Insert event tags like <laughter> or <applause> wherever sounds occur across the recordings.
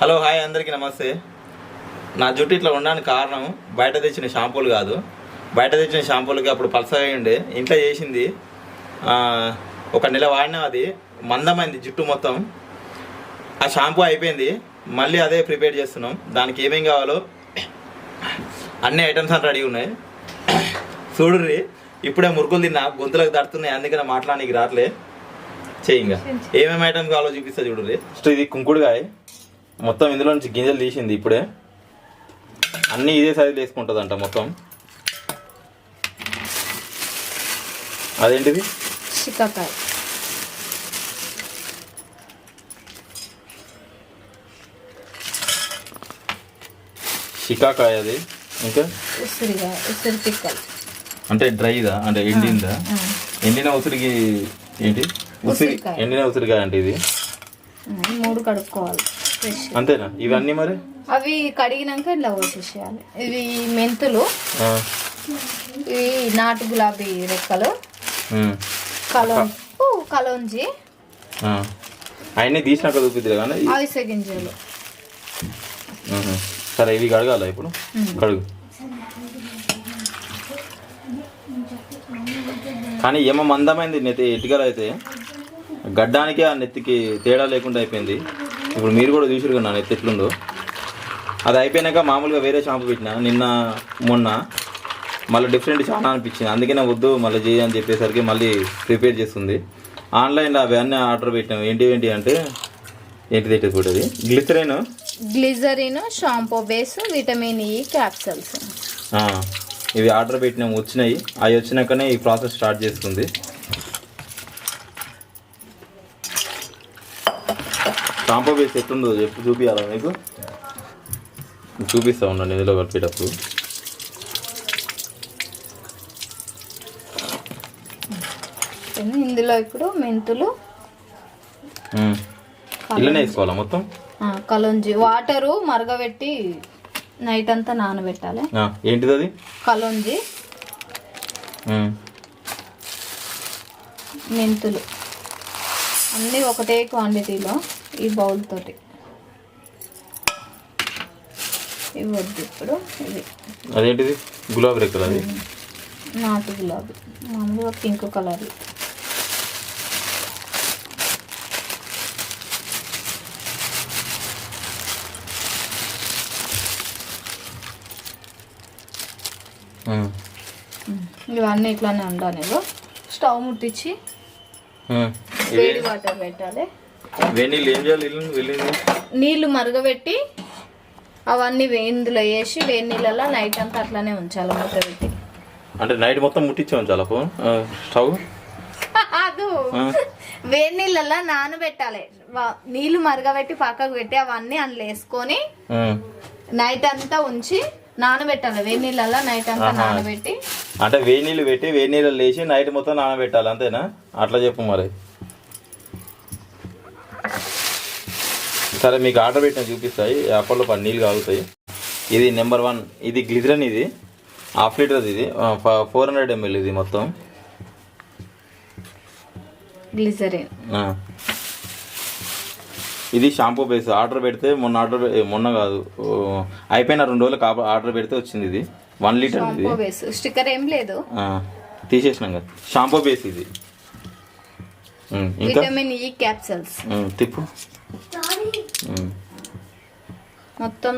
Hello hi అందరికీ నమస్తే. నా జుట్టు ఇట్లా ఉండడానికి కారణం బయట తెచ్చిన షాంపూలు కాదు. బయట తెచ్చిన షాంపూలకి అప్పుడు పలసగా ఉండే ఇంట్లో చేసింది ఒక నెల వాడినా అది. మందమైంది జుట్టు మొత్తం. ఆ షాంపూ అయిపోయింది. మళ్ళీ అదే ప్రిపేర్ చేస్తున్నాం. దానికి ఏమేం కావాలో అన్ని ఐటమ్స్ అని రెడీ ఉన్నాయి. చూడుర్రి ఇప్పుడే మురుకులు తిన్నా గొంతులకు దడుతున్నాయి అందుకనే మాట్లాడానికి రావట్లే చేయంగా. ఏమేమి ఐటమ్స్ కావాలో చూపిస్తా ఫస్ట్ ఇది కుంకుడుకాయ. మొత్తం ఇందులో నుంచి గింజలు తీసింది ఇప్పుడే. అన్నీ ఇదే సైజులో వేసుకుంటుందంట మొత్తం. అదేంటిది? చిక్కకాయ. షికాకాయ అది. ఇంకా? ఉసిరికాయ ఉసిరి పిక్కలు. అంటే డ్రైదా? అంటే ఎండిందా? ఎండిన ఉసిరికి ఏంటి? ఉసిరి. ఎండిన ఉసిరికాయ అంటే ఇది? మూడు కడుక్కోవాలి. అంతేనా? ఇవన్నీ మరి? అవి కడిగినాక ఇలా పోసేసేయాలి ఇవి మెంతులు ఇవి నాటు గులాబీ రెక్కలు ఉమ్, కలోం ఊ, కలోంజి. అవన్నీ తీసినాక చూపిద్దిలే కానీ అవిసె గింజలు. సరే ఇవి కడగాల ఇప్పుడు? కడుగు. కానీ ఏమో మందమైంది నెత్తి ఎటుకలు అయితే. గడ్డానికి ఆ నెత్తికి తేడా లేకుండా అయిపోయింది. ఇప్పుడు మీరు కూడా చూసిరు నా నెత్తి ఎట్లుందో. అది అయిపోయినాక మామూలుగా వేరే షాంపూ పెట్టిన. నిన్న మొన్న మళ్ళీ డిఫరెంట్ చాలా అనిపించింది. అందుకనే వద్దు మళ్ళీ చేయి అని చెప్పేసరికి మళ్ళీ ప్రిపేర్ చేస్తుంది. ఆన్లైన్లో అవి అన్నీ ఆర్డర్ పెట్టాం. ఏంటి ఏంటి అంటే ఏంటి కూడా glycerine glycerin shampoo base vitamin E capsules. ఆ, ఇవి ఆర్డర్ పెట్టినాం. వచ్చినాయి. అవి వచ్చినాకనే ఈ ప్రాసెస్ స్టార్ట్ చేస్తుంది. షాంపూ బేస్ ఎట్లుందో చెప్పు చూపించాలా మీకు చూపిస్తా ఉండండి ఇందులో కలిపేటప్పుడు. ఇందులో ఇప్పుడు మెంతులు ఉమ్. ఇల్లనే వేసుకోవాలా మొత్తం? ఆ, కలోంజి వాటరు మరగబెట్టి నైట్ అంతా నానబెట్టాలి. ఆ, ఏంటిది అది? కలోంజి. మెంతులు. అన్నీ ఒకటే క్వాంటిటీలో ఈ బౌల్ తోటి. ఇవి వద్దు ఇప్పుడు ఇది అదేంటిది? గులాబీ రెక్కలు అది? నాటు గులాబీ. మామూలుగా పింక్ కలర్. ఇవన్నీ ఇట్లానే ఉండాలి. స్టవ్ ముట్టించి. వేడి వాటర్ పెట్టాలి. వెన్నీళ్ళు ఏం చేయాలి ఇల్లు వెళ్ళింది నీళ్ళు మరగబెట్టి అవన్నీ వే- ఇందులో వేసి వేడి నీళ్ళలో నైట్ అంతా అట్లానే ఉంచాలి మూత పెట్టి అంటే నైట్ మొత్తం ముట్టించే ఉంచాలా ఫోన్? స్టవ్? అదు. వేడి నీళ్ళలో నానబెట్టాలి. నీళ్ళు మరగబెట్టి పక్కకు పెట్టి అవన్నీ అందులో వేసుకొని. నైట్ అంతా ఉంచి నానబెట్టాలి. వేడి నీళ్ళలో నైట్ అంతా. నానబెట్టి. అంటే వేడి నీళ్ళు పెట్టి వేడి నీళ్ళు లేచి నైట్ మొత్తం నానబెట్టాలి అంతేనా? అట్లా చెప్పు మరి. సరే మీకు ఆర్డర్ పెట్టిన చూపిస్తాయి. అప్పట్లో పది నీళ్ళు కాగుతాయి. ఇది నెంబర్ వన్. ఇది గ్లిజరన్ ఇది. హాఫ్ లీటర్ ఇది. ఫోర్ హండ్రెడ్ ఎంఎల్ ఇది మొత్తం. గ్లిజరిన్. ఇది షాంపూ బేస్. ఆర్డర్ పెడితే మొన్న ఆర్డర్ మొన్న కాదు. అయిపోయిన రెండు రోజులకు ఆర్డర్- ఆర్డర్ పెడితే వచ్చింది ఇది. వన్ లీటర్ స్టిక్కర్ ఏం లేదు. తీసేసినాం కదా. షాంపూ బేస్ ఇది. విటమిన్ ఈ క్యాప్సల్స్ తిప్పు. ఉమ్, మొత్తం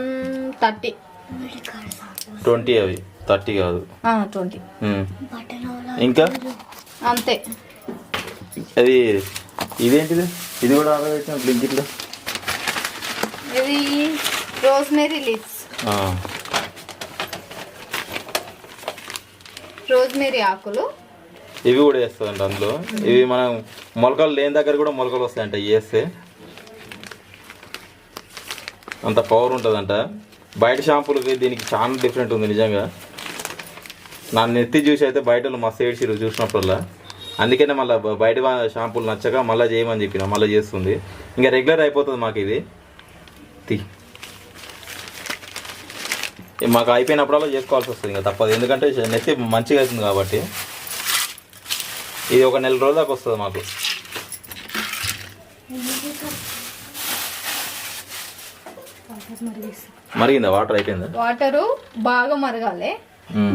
థర్టీ. ట్వంటీ అవి. థర్టీ కాదు. ట్వంటీ. ఉమ్. ఇంకా? అంతే. అది ఇదేంటిది? ఇది కూడా ఆర్డర్ పెట్టిన బ్లింకిట్లో? ఇది రోజ్మెరీ లీవ్స్. రోజ్మెరీ ఆకులు. ఇవి కూడా వేస్తుందంట అందులో. ఇవి మనం మొలకలు లేని దగ్గర కూడా మొలకలు వస్తాయంట ఇవి వేస్తే అంత పవర్ ఉంటుందంట. బయట షాంపూలకి దీనికి చాలా డిఫరెంట్ ఉంది నిజంగా. నా నెత్తి చూసి అయితే బయట మస్తు ఏడ్చిరు చూసినప్పుడల్లా. అందుకనే మళ్ళీ బయట షాంపూలు నచ్చక మళ్ళీ చేయమని చెప్పిన మళ్ళీ చేస్తుంది. ఇంకా రెగ్యులర్ అయిపోతుంది మాకు ఇది. తీ. మాకు అయిపోయినప్పుడల్లా చేసుకోవాల్సి వస్తుంది ఇంకా తప్పదు. ఎందుకంటే నెత్తి మంచిగా అవుతుంది కాబట్టి. ఇది ఒక నెల రోజుల దాకా వస్తుంది మాకు. మరిగిందా? వాటర్ అయిపోయిందా? వాటరు బాగా మరగాలి.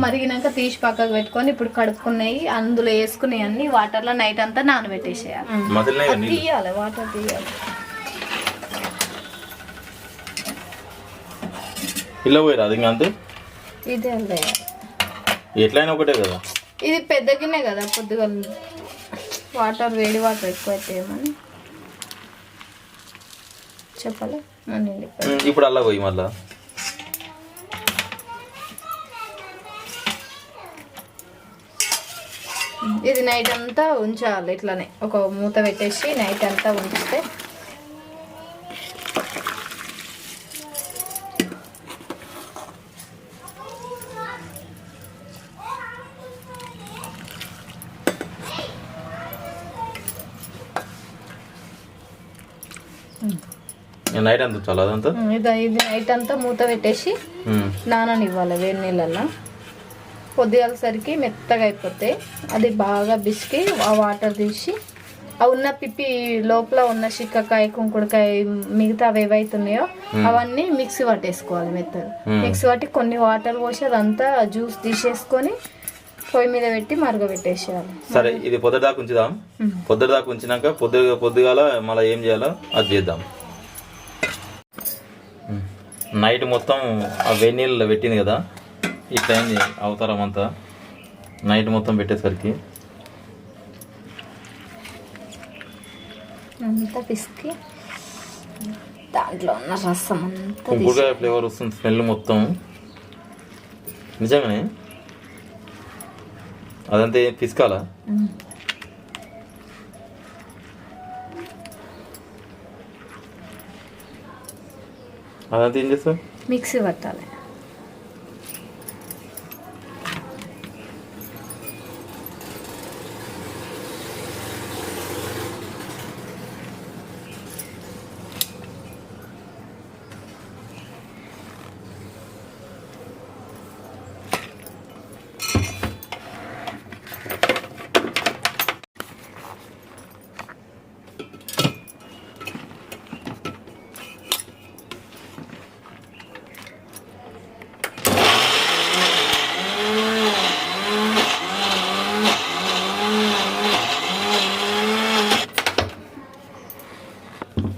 మరిగినాక తీసి పక్కకు పెట్టుకొని ఇప్పుడు కడుక్కున్నాయి అందులో వేసుకున్నాయి అన్ని వాటర్లో నైట్ అంతా నానబెట్టేసేయాలి. తీయాలి వాటర్ తీయాలి. ఇలా అది అంతే? ఇదే వేయాలి. ఎట్లయినా ఒకటే కదా? ఇది పెద్ద గిన్నె కదా కొద్దిగా వాటర్ వేడి వాటర్ ఎక్కువ అయితే ఏమని చెప్పాలి? ఇప్పుడు అలా పోయి మళ్ళా? ఇది నైట్ అంతా ఉంచాలి ఇట్లానే. ఒక మూత పెట్టేసి నైట్ అంతా ఉంచితే నైట్ అంత ఇది నైట్ అంతా మూత పెట్టేసి ఉమ్, నాననివ్వాలి వేడి నీళ్ళల్లో. పొద్దుగాలసరికి మెత్తగా అయిపోతాయి అది బాగా బిసికి ఆ వాటర్ తీసి ఆ ఉన్న పిప్పి లోపల ఉన్న చిక్కకాయ కుంకుడుకాయ మిగతా అవి ఏవైతున్నాయో అవన్నీ మిక్సీ పట్టేసుకోవాలి మెత్తగా. మిక్సీ పట్టి కొన్ని వాటర్ పోసి అదంతా జ్యూస్ తీసేసుకొని పొయ్యి మీద పెట్టి మరగబెట్టేసేయాలి సరే ఇది పొద్దుదాకా ఉంచుదాం. పొద్దుదాకా ఉంచినాక పొద్దు పొద్దుగాల మళ్ళీ ఏం చేయాలో అది చేద్దాం. నైట్ మొత్తం ఆ వేడి నీళ్ళలో పెట్టింది కదా ఇట్లా అయింది అవతారం అంతా. నైట్ మొత్తం పెట్టేసరికి. అంతా పిసికి దాంట్లో ఉన్న రసం అంతా ఫ్లేవర్ వస్తుంది స్మెల్ మొత్తం. నిజంగానే? అదంతా పిసకాలా? ఉమ్. అదంతా ఏం చేస్తావు మిక్సీ పట్టాలి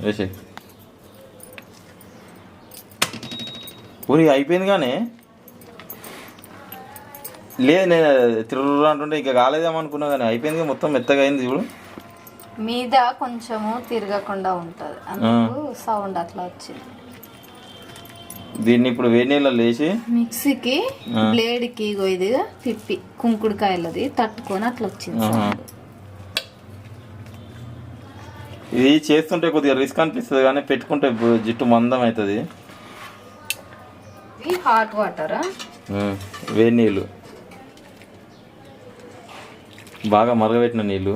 వేసే ఊరి అయిపోయింది కానీ. లేదు నేను తిరుగు అంటుంటే ఇంకా కాలేదేమో అనుకున్నా కానీ అయిపోయింది మొత్తం మెత్తగా అయింది చూడు. మీద కొంచెము తిరగకుండా ఉంటుంది. అందుకు సౌండ్ అట్లా వచ్చింది. దీన్ని ఇప్పుడు వేడి నీళ్ళలో లేచి. మిక్సీకి బ్లేడ్కి ఇది తిప్పి కుంకుడుకాయలది తట్టుకొని అట్లా వచ్చింది. ఇది చేస్తుంటే కొద్దిగా రిస్క్ అనిపిస్తుంది కానీ పెట్టుకుంటే జిట్టు మందం అవుతుంది హాట్ వాటరా వేడి నీళ్ళు. బాగా మరగబెట్టిన నీళ్ళు.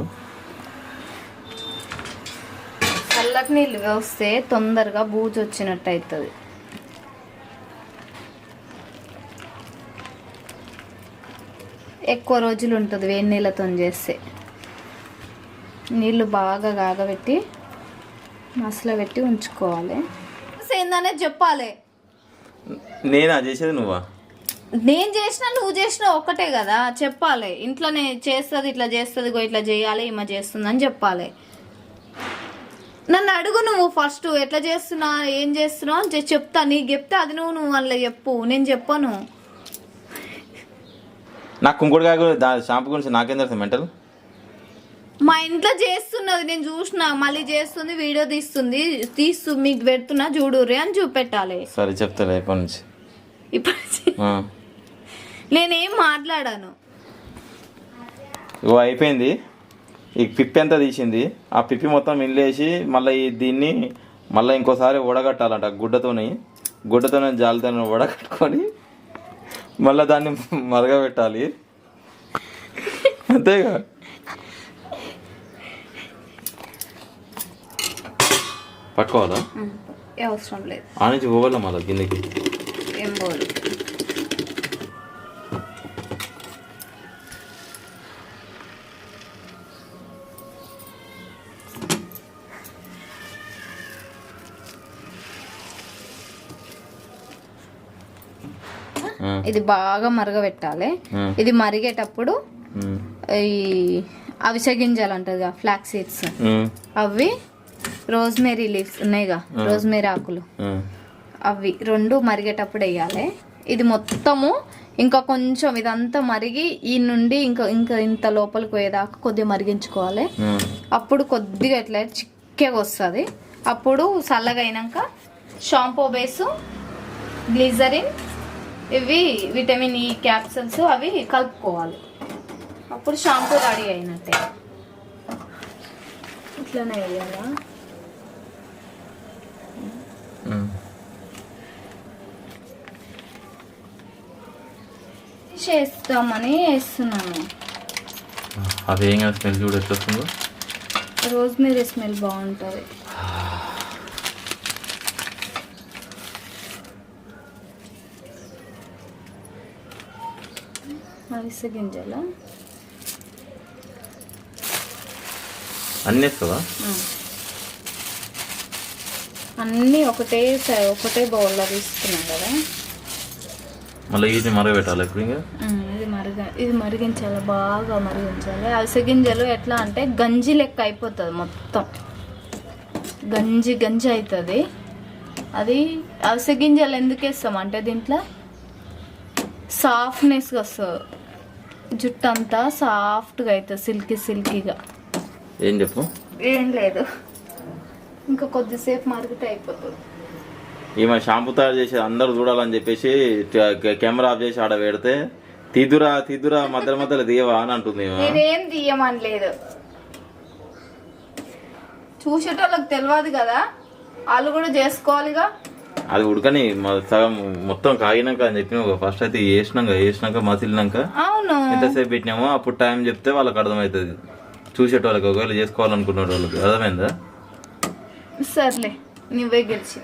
చల్లటి నీళ్ళు వస్తే తొందరగా బూజు వచ్చినట్టు అవుతుంది ఎక్కువ రోజులు ఉంటుంది వేడి నీళ్ళతో చేస్తే. నీళ్ళు బాగా కాగబెట్టి మసల పెట్టి ఉంచుకోవాలి. ఏందనేది చెప్పాలి. నేనా? చేసేది నువ్వా? నేను చేసినా నువ్వు చేసినా ఒక్కటే కదా. చెప్పాలి. ఇంట్లోనే చేస్తుంది ఇట్లా చేస్తుంది ఇగో ఇట్లా చేయాలి ఈమె చేస్తుంది అని చెప్పాలి. నన్ను అడుగు నువ్వు ఫస్ట్ ఎట్లా చేస్తున్నా ఏం చేస్తున్నావు అని చెప్తా. నీకు చెప్తే అది నువ్వు నువ్వు వాళ్ళ చెప్పు. నేను చెప్పను. నాకు గురించి దా షాంపూ గురించి నాకేం తెలుసు మెంటల్? మా ఇంట్లో చేస్తున్నది నేను చూసిన మళ్ళీ చేస్తుంది వీడియో తీస్తుంది తీస్తూ మీకు పెడుతున్నా చూడుర్రి అని చూపెట్టాలి. సరే చెప్తాలే ఇప్పటి నుంచి. ఇప్పుడు ఆ. నేనేం మాట్లాడాను. ఇగో అయిపోయింది. ఈ పిప్పి అంతా తీసింది. ఆ పిప్పి మొత్తం ఇండ్లేసి మళ్ళీ ఈ దీన్ని మళ్ళీ ఇంకోసారి వడగట్టాలంట గుడ్డతోని. గుడ్డతోనే జాలితో వడగట్టుకొని మళ్ళీ దాన్ని మరగబెట్టాలి. అంతేగా? పట్టుకోవాలా? ఏ అవసరం లేదు. ఆ నుంచి పోవాలా మళ్ళీ కిందకి? ఏం పోదు. ఇది బాగా మరగబెట్టాలి. ఇది మరిగేటప్పుడు ఈ అవిసగింజలు అంటది ఫ్లాక్ సీడ్స్ అవి రోజ్మేరీ లీవ్స్ ఉన్నాయిగా రోజ్మేరీ ఆకులు. అవి రెండు మరిగేటప్పుడు వేయాలి. ఇది మొత్తము ఇంకా కొంచెం ఇదంతా మరిగి ఈ నుండి ఇంకా ఇంకా ఇంత లోపలికి పోయేదాకా కొద్దిగా మరిగించుకోవాలి. అప్పుడు కొద్దిగా ఇట్లా చిక్కగా వస్తుంది. అప్పుడు చల్లగా అయినాక షాంపూ బేసు గ్లిజరిన్ ఇవి విటమిన్ ఈ క్యాప్సూల్స్ అవి కలుపుకోవాలి. అప్పుడు షాంపూ రెడీ అయినట్టే. ఇట్లనే వేయాలా? చేస్తామని వేస్తున్నాను అది ఏం కదా స్మెల్ చూడు ఎట్లా వస్తుందో. రోజ్మేరీ స్మెల్ బాగుంటుంది. అవిసె గింజల? అన్నీ వేస్తావా? అన్నీ ఒకటే ఒకటే బౌల్లో తీసుకున్నాం కదా. మళ్ళీ వీటిని మరగబెట్టాలి ఇప్పుడు ఇంకా? ఇది మరిగ ఇది మరిగించాలి బాగా మరిగించాలి. అవిసె గింజలు ఎట్లా అంటే గంజి లెక్క అయిపోతుంది మొత్తం. గంజి గంజి అవుతుంది అది అవిసె గింజలు ఎందుకు వేస్తాం అంటే దీంట్లో సాఫ్ట్నెస్గా వస్తుంది. జుట్టు అంతా సాఫ్ట్గా అవుతుంది సిల్కీ సిల్కీగా. ఏం చెప్పు? ఏం లేదు. ఇంకా కొద్దిసేపు మరిగితే అయిపోతుంది. ఈమె షాంపూ తయారు చేసి అందరు చూడాలని చెప్పేసి కెమెరా ఆఫ్ చేసి ఆడ పెడితే తిదురా తిదురా మధ్యలో మధ్యలో దియవా అని అంటుంది ఈమె. నేనేం తీయమని లేదు. చూసేటోళ్ళకి తెలియదు కదా వాళ్ళు కూడా చేసుకోవాలిగా. అది ఉడకని సగం మొత్తం కాగినాక అని చెప్పిన ఫస్ట్ అయితే వేసినాక వేసినాక మసిలినాక అవును. ఎంతసేపు పెట్టినామో అప్పుడు టైం చెప్తే వాళ్ళకి అర్థమవుతుంది చూసేటోళ్ళకి ఒకవేళ చేసుకోవాలనుకునే వాళ్ళకి అర్థమైందా? సర్లే నువ్వే గెలిచి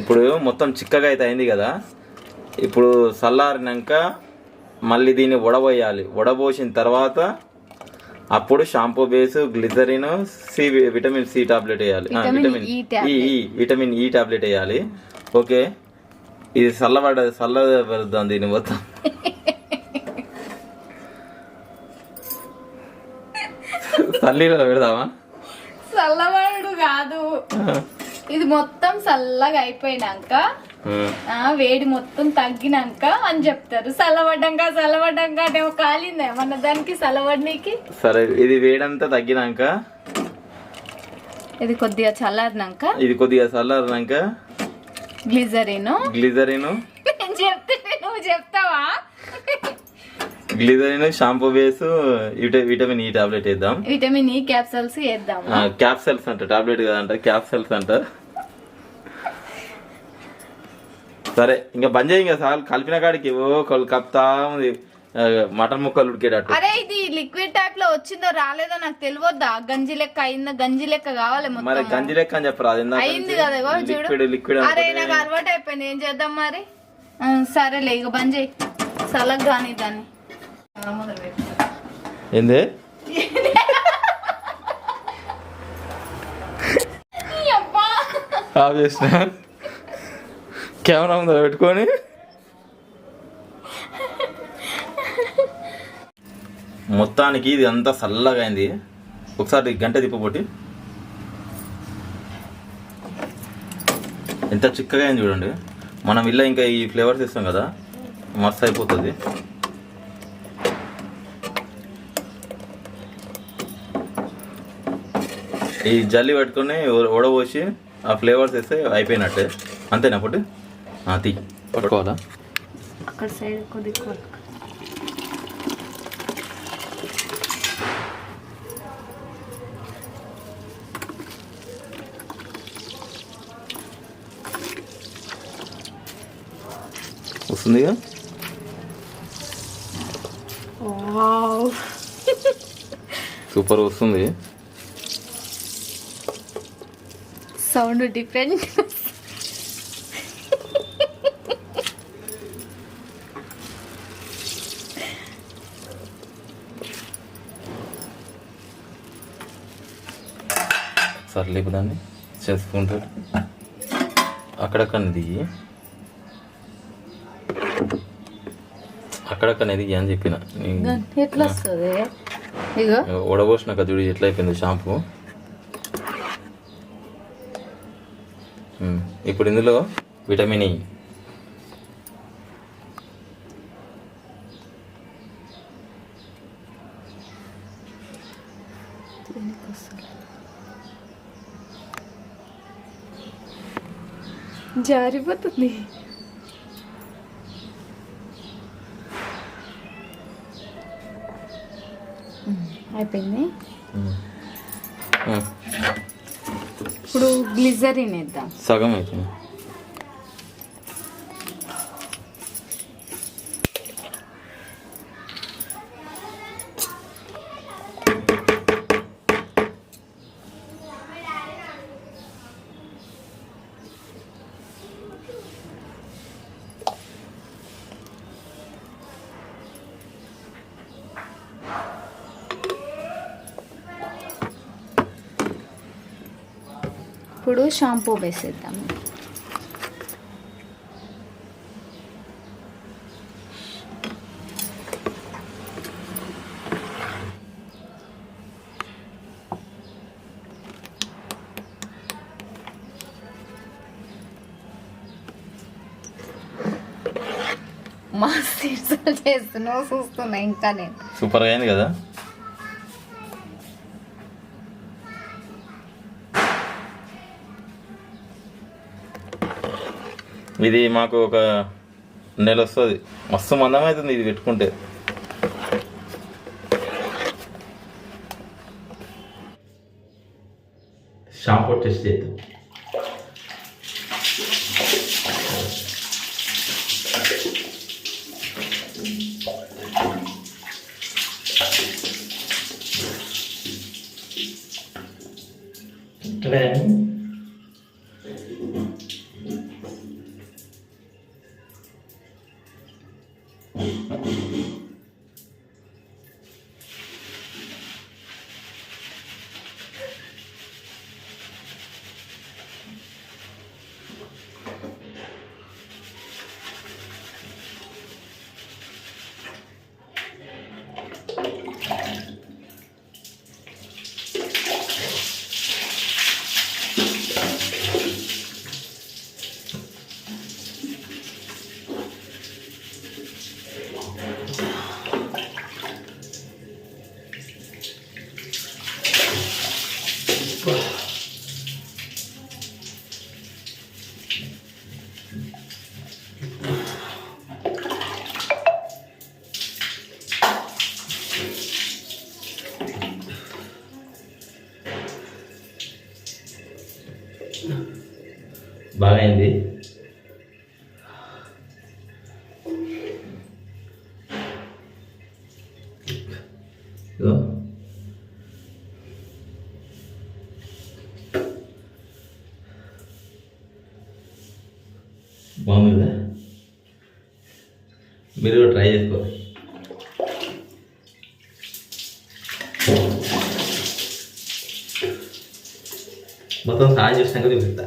ఇప్పుడు మొత్తం చిక్కగా అయితే అయింది కదా. ఇప్పుడు చల్లారినాక మళ్ళీ దీన్ని వడబోయాలి. వడబోసిన తర్వాత అప్పుడు shampoo base glycerin C vitamin C tablet వేయాలి. Vitamin E vitamin E tablet వేయాలి. ఓకే. ఇది చల్లబడ చల్ల పెడదాం దీన్ని మొత్తం. <laughs> చల్లీలో పెడదామా చల్లవాడు కాదు. ఇది మొత్తం చల్లగా అయిపోయినాక వేడి మొత్తం తగ్గినాక అని చెప్తారు. చల్లబడ్డాక చల్లబడ్డాక అంటే కాలిందా? మన దానికి చల్లబడినీకి? సరే ఇది వేడంతా తగ్గినాక ఇది కొద్దిగా చల్లారినాక ఇది కొద్దిగా చల్లారినాక గ్లిజరిన్. గ్లిజరిన్. నేను చెప్తే నువ్వు చెప్తావా? గ్లిజరిన్ షాంపూ బేస్ విట- విటమిన్ ఈ టాబ్లెట్ వేద్దాం. విటమిన్ ఈ క్యాప్సల్స్ వేద్దాము ఆ, క్యాప్సల్స్ అంట టాబ్లెట్ కదంట క్యాప్సల్స్ అంట. సరే ఇంకా బంద్ చేయి ఇంకా సార్ కలిపిన కాడికి ఓ కప్తా ఉంది. మటన్ ముక్కలు ఉడికేటట్టు. అరే ఇది లిక్విడ్ టైప్లో వచ్చిందో రాలేదో నాకు తెలియద్దా? గంజి లెక్క అయిందా? గంజి లెక్క కావాలి మరి గంజి లెక్క అని చెప్పరా? అయింది. కదా లిక్విడ్ లిక్విడ్ అరే నాకు అలవాటు అయిపోయింది. ఏం చేద్దాం మరి? సరేలే ఇక బంద్ చేయి. సలగ్ కానీ దాన్ని. ఏంది? ఆఫ్ చేసిన. కెమెరా ముందర పెట్టుకొని. మొత్తానికి ఇది అంతా చల్లగా అయింది. ఒకసారి గంట తిప్పబోటి ఎంత చిక్కగా అయింది చూడండి. మనం ఇలా ఇంకా ఈ ఫ్లేవర్స్ ఇస్తాం కదా మస్తు అయిపోతుంది. ఈ జల్లి పట్టుకొని ఉడబోసి ఆ ఫ్లేవర్స్ వేస్తే అయిపోయినట్టే. అంతేనా పొట్టి? తీ. పట్టుకోవాలా? అక్కడ సైడ్ కొద్దిగా వస్తుందిగా? వావ్. సూపర్ వస్తుంది. Sound different. సరే లేపు దాన్ని. చేసుకుంటాడు. అక్కడక్కడ దిగి అక్కడక్కడ ఎదిగి అని చెప్పిన ఎట్లా వస్తుంది? ఇగో. ఉడబోసిన చూడు ఎట్లా అయిపోయింది షాంపూ? ఇప్పుడు ఇందులో విటమిన్ ఈ జారిపోతుంది. అయిపోయింది. సిజరీన్ ఇద్దాం సగం అవుతుంది. ఇప్పుడు షాంపూ వేసేద్దాము. మా సీట్స్ చేస్తున్నావు చూస్తున్నా ఇంకా నేను. సూపర్గా అయింది కదా? ఇది మాకు ఒక నెల వస్తుంది. మస్తు మందం అవుతుంది ఇది పెట్టుకుంటే. షాంపూ టెస్ట్ చేద్దాం. ఇదిగో. బాగుందా? మీరు కూడా ట్రై చేసుకోవాలి మొత్తం సాయం చేసినాక చూపిస్తా.